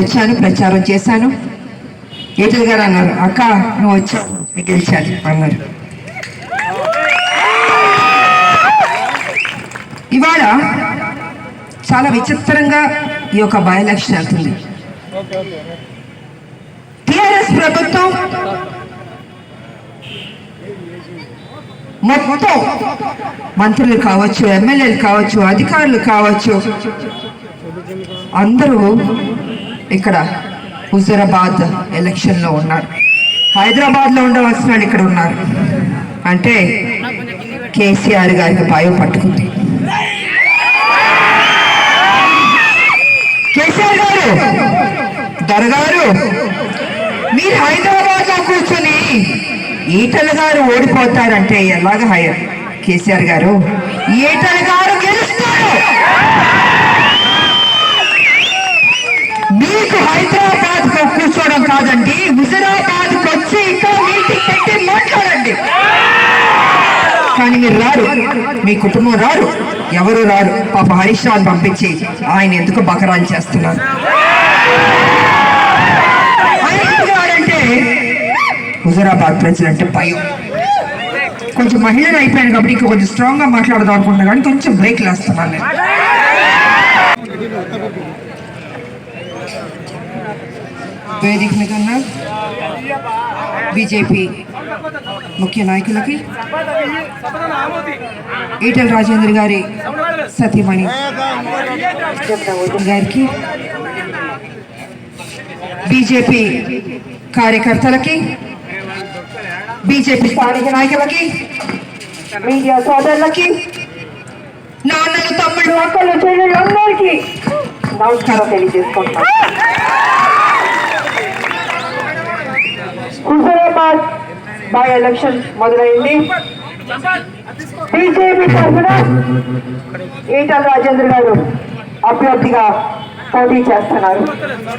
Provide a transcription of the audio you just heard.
వచ్చాను ప్రచారం చేశాను. ఏటల్ గారు అన్నారు అక్క నువ్వు వచ్చావు నీకు అన్నారు. ఇవాళ చాలా విచిత్రంగా ఈ యొక్క బై ఎలక్షన్ అవుతుంది టిఆర్ఎస్ ప్రభుత్వం మొత్తం మంత్రులు కావచ్చు ఎమ్మెల్యేలు కావచ్చు అధికారులు కావచ్చు అందరూ ఇక్కడ హుజరాబాద్ ఎలక్షన్లో ఉన్నారు. హైదరాబాద్లో ఉండవలసిన వాళ్ళు ఇక్కడ ఉన్నారు. అంటే కేసీఆర్ గారికి భయం పట్టుకుంది. కేసీఆర్ గారు దొరగారు మీరు హైదరాబాద్లో కూర్చొని ఈటల గారు ఓడిపోతారంటే ఎలాగ హయర్? కేసీఆర్ గారు ఈటల గారు గెలుస్తారు! మీకు హైదరాబాద్ కూర్చోవడం కాదండి హుజరాబాద్ వచ్చి ఇంకా మీటింగ్ పెట్టి మాట్లాడండి! కానీ మీరు రారు మీ కుటుంబం రారు ఎవరు రారు పాప హరీష్ రావు పంపించి ఆయన ఎందుకు బకరాలు చేస్తున్నారు? హుజరాబాద్ ప్రజలంటే భయం. కొంచెం మహిళలు అయిపోయాను కాబట్టి ఇంకా కొంచెం స్ట్రాంగ్గా మాట్లాడదాం అనుకుంటున్నా కానీ కొంచెం బ్రేక్ వేస్తున్నాను నేను. వేదిక మీద ఉన్న బీజేపీ ముఖ్య నాయకులకి ఈటల రాజేందర్ గారి సతీమణి గారికి బీజేపీ కార్యకర్తలకి బీజేపీ స్థానిక నాయకులకి మీడియా సోదరులకి నాన్నలు తమ్ముళ్ళు అక్కలు చెల్లెళ్ళు అందరికీ నమస్కారం తెలియజేసుకుంటాం హుజరాబాద్ బై ఎలక్షన్ మొదలైంది. బీజేపీ తరఫున ఈటల రాజేంద్ర గారు అభ్యర్థిగా పోటీ చేస్తున్నారు.